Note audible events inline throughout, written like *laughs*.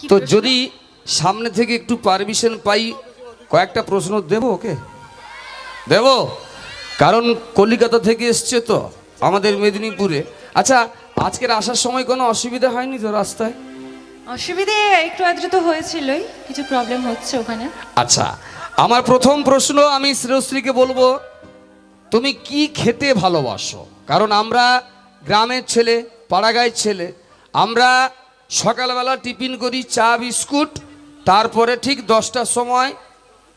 তো যদি সামনে থেকে একটু পারমিশন পাই কয়েকটা প্রশ্ন দেব ওকে? দেব? কারণ কলিকাতা থেকে এসছে তো আমাদের মেদিনীপুরে। আচ্ছা আজকের আসার সময় কোনো অসুবিধা হয়নি তো রাস্তায়? অসুবিধে একটু আদ্র তো হয়েছিলই কিছু প্রবলেম হচ্ছে ওখানে। আচ্ছা আমার প্রথম প্রশ্ন আমি শ্রেয়শ্রীকে বলব তুমি কি খেতে ভালোবাসো? কারণ আমরা গ্রামের ছেলে পাড়াগাঁয়ের ছেলে আমরা সকালবেলা টিফিন করি চা বিস্কুট তারপরে ঠিক দশটার সময়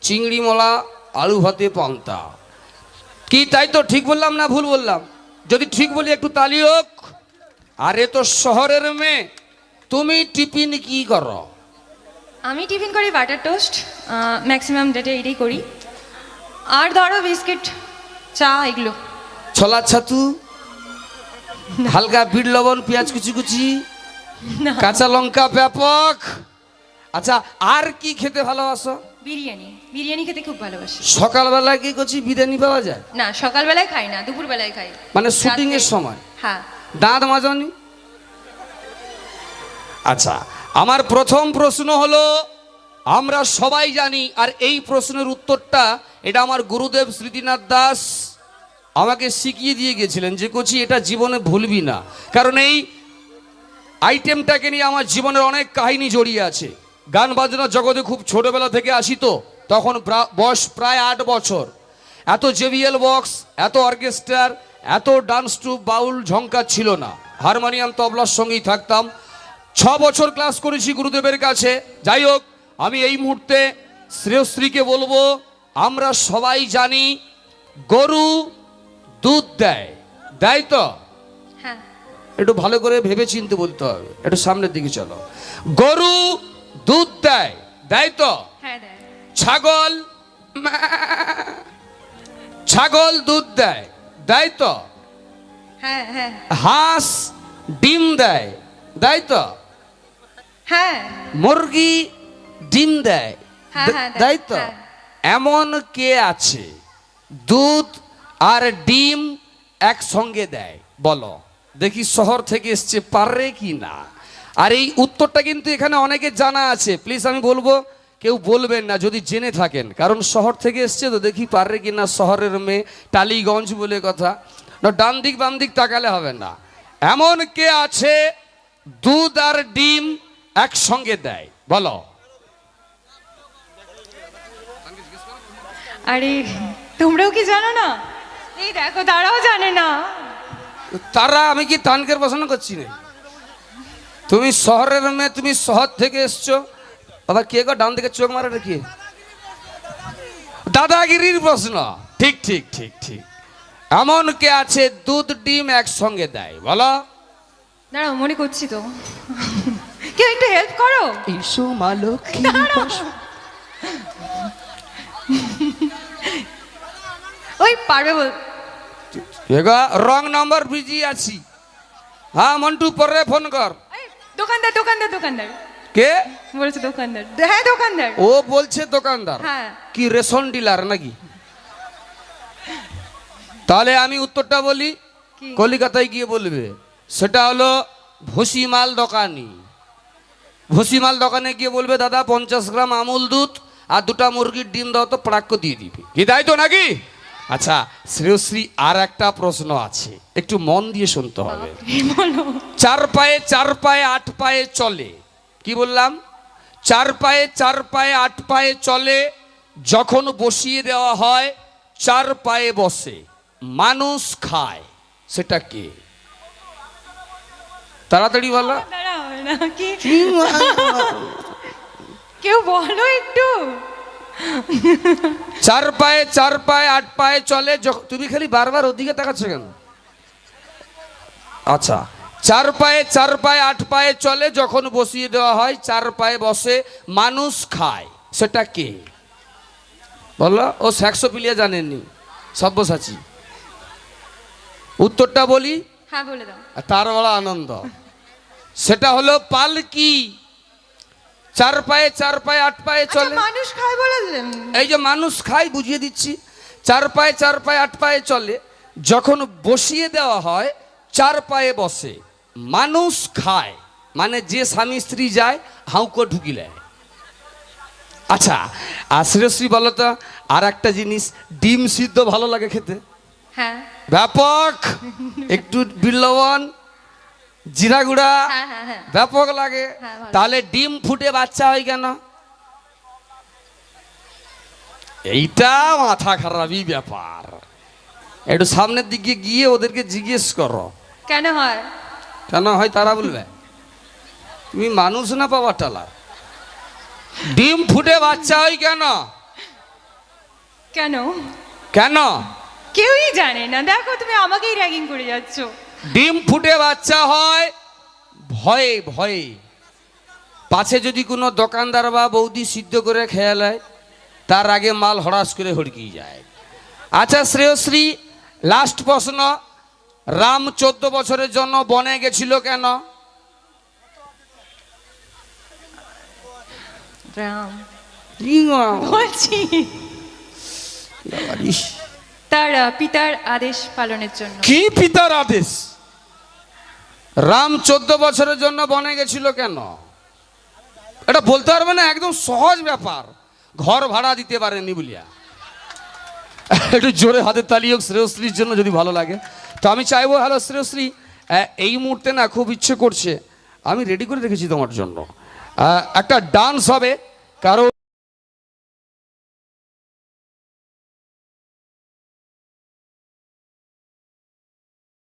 চিংড়ি মলা আলু ভাতে পান্তা। কি তাই তো ঠিক বললাম না ভুল বললাম? যদি ঠিক বলি একটু তালি হোক। আরে তো শহরের মেয়ে তুমি টিফিন কি করো? আমি টিফিন করি বাটার টোস্ট ম্যাক্সিমাম ডেটে এটাই করি। আর ধরো বিস্কিট চা এগুলো। ছোলা ছাতু হালকা বিট লবণ পেঁয়াজ কুচি কুচি কাঁচা লঙ্কা ব্যাপক। আচ্ছা আর কি খেতে ভালোবাসো? বিরিয়ানি। বিরিয়ানি খেতে খুব ভালোবাসি। সকালবেলা কি করছি বিরিয়ানি পাওয়া যায়? না সকালবেলায় খাই না দুপুরবেলায় খাই। মানে শুটিং এর সময়? হ্যাঁ। দাঁত মাজানি? আচ্ছা আমার প্রথম প্রশ্ন হলো আমরা সবাই জানি আর এই প্রশ্নের উত্তরটা এটা আমার গুরুদেব স্মৃতিনাথ দাস আমাকে শিখিয়ে দিয়ে গেছিলেন যে কচি এটা জীবনে ভুলবি না। কারণ এই আইটেমটাকে নিয়ে আমার জীবনের অনেক কাহিনী জড়িয়ে আছে। গান বাজনার জগতে খুব ছোটবেলা থেকে আসি তো, তখন বয়স প্রায় আট বছর। এত জেভিএল বক্স, এত অর্কেস্ট্রার, এত ডান্স টু বাউল ঝঙ্কার ছিল না। হারমোনিয়াম, তবলার সঙ্গেই থাকতাম। ছ বছর ক্লাস করেছি গুরুদেবের কাছে। যাই হোক, আমি এই মুহূর্তে শ্রেয়শ্রীকে বলব, আমরা সবাই জানি, গরু দুধ দেয়। দেয় তো? একটু ভালো করে ভেবে চিনতে বলতে হবে। একটু সামনের দিকে চলো। গরু দুধ দেয় দেয় তো? হ্যাঁ ছাগল? ছাগল দুধ দেয় দেয় তো? হ্যাঁ হ্যাঁ। হাঁস ডিম দেয় দেয় তো? হ্যাঁ। মুরগি ডিম দেয় দেয়, তো। এমন কে আছে দুধ আর ডিম একসঙ্গে দেয়? বলো। দেখি শহর থেকে এসছে, পারবে কি না? আর এই উত্তরটা কিন্তু এখানে অনেকে জানা আছে। প্লিজ আমি বলব, কেউ বলবেন না, যদি জেনে থাকেন। কারণ শহর থেকে এসছে তো দেখি পারবে কি না শহরের মেয়ে, টালিগঞ্জ বলে কথা। না, ডান দিক, বাম দিক তাকালে হবে না। এমন কে আছে, দুধ আর ডিম একসঙ্গে দেয়? বলো। আরে, তোমরাও কি জানো না? এই দেখো, তারাও জানে না। তারা আমি কি তানকের পছন্দ করছি না? তুমি শহরের মেয়ে তুমি শহর থেকে এসছো। আবার কে গো ডান দিকে চোখ মারে রেখে দাদাগিরির প্রশ্ন। ঠিক ঠিক ঠিক ঠিক। এমন কে আছে দুধ ডিম একসঙ্গে দেয়? বলো। দাঁড়াও মনে করছি তো। কেউ একটু হেল্প করো? ইসু মালক ওই পারবে বল রং নম্বর বিজি আছি। হ্যাঁ মন্টু পরে ফোন কর। দোকানদার দোকানদার দোকানদার। কে? বলেছে দোকানদার। হ্যাঁ দোকানদার। ও বলছে দোকানদার। হ্যাঁ। কি রেশন ডিলার নাকি? তাহলে আমি উত্তরটা বলি কলিকাতায় গিয়ে বলবে। সেটা হলো ভুসিমাল দোকানি। ভুসিমাল দোকানে গিয়ে বলবে দাদা পঞ্চাশ গ্রাম আমুল দুধ আর দুটা মুরগির ডিম দাও তো প্রাক্য দিয়ে দিবে। কি তাই তো নাকি? আচ্ছা শ্রেয়শ্রী আর একটা প্রশ্ন আছে। একটু মন দিয়ে শুনতে হবে। চার পায়ে চার পায়ে আট পায়ে চলে। কি বললাম? চার পায়ে চার পায়ে আট পায়ে চলে যখন বসিয়ে দেওয়া হয় চার পায়ে বসে। মানুষ খায়। সেটা কে? তাড়াতাড়ি বলো। কেউ বলো একটু। *laughs* চার পায়ে চার পায়ে আট পায়ে চলে তুমি খালি বারবার ওদিকে তাকাচ্ছ কেন? আচ্ছা চার পায়ে চার পায়ে আট পায়ে চলে যখন বসিয়ে দেওয়া হয় চার পায়ে বসে মানুষ খায়। সেটা কে? বলো ও স্যাক্সোপিলিয়া জানেননি সব্যসাচী। উত্তরটা বলি? হ্যাঁ বলে দাও। তার বড় আনন্দ। সেটা হলো পালকি। চার পায়ে চার পায়ে আট পায়ে আচ্ছা, চলে। মানুষ খায় বলে এই যে মানুষ খায় বুঝিয়ে দিচ্ছি। চার পায়ে চার পায়ে আট পায়ে চলে। যখন বসিয়ে দেওয়া হয় চার পায়ে বসে। মানুষ খায় মানে যে স্বামী স্ত্রী যায় হাউকো ঢুকিলে আচ্ছা আর শ্রেয়শ্রী বলো তো আর একটা জিনিস ডিম সিদ্ধ ভালো লাগে খেতে? হ্যাঁ। ব্যাপক। একটু বিল্লবন জিরা গুঁড়া হ্যাঁ হ্যাঁ হ্যাঁ। ব্যাপক লাগে। তাহলে ডিম ফুটে বাচ্চা হয় কেন? এইটা মাথা খারাপই ব্যাপার। একটু সামনের দিকে গিয়ে ওদেরকে জিজ্ঞেস করো। কেন হয়? কেন হয় তারা বলবে? তুমি মানুষ না পাওয়ার টালা ডিম ফুটে বাচ্চা হয় কেন? কেন? কেন? কেউই জানে না। দেখো তুমি আমাকেই র্যাগিং করে যাচ্ছ। ডিম ফুটে বাচ্চা হয় ভয়ে ভয়ে। পাছে যদি কোনো দোকানদার বা বৌদি সিদ্ধ করে খেয়াল হয় তার আগে মাল হড়াস করে হড়কি যায়। আচ্ছা শ্রেয়শ্রী লাস্ট প্রশ্ন রাম চোদ্দ বছরের জন্য বনে গেছিল কেন? রাম। বলছি। তার পিতার আদেশ পালনের জন্য। কি পিতার আদেশ? রাম চোদ্দ বছরের জন্য বনে গেছিল কেন? এটা বলতে পারবে না, একদম সহজ ব্যাপার। ঘর ভাড়া দিতে পারেনি বলিয়া। একটু জোরে হাতে তালি হোক, শ্রেয়শ্রীর জন্য যদি ভালো লাগে। তো আমি চাইব, হ্যালো শ্রেয়শ্রী এই মুহূর্তে না খুব ইচ্ছে করছে, আমি রেডি করে রেখেছি তোমার জন্য। একটা ডান্স হবে, কারণ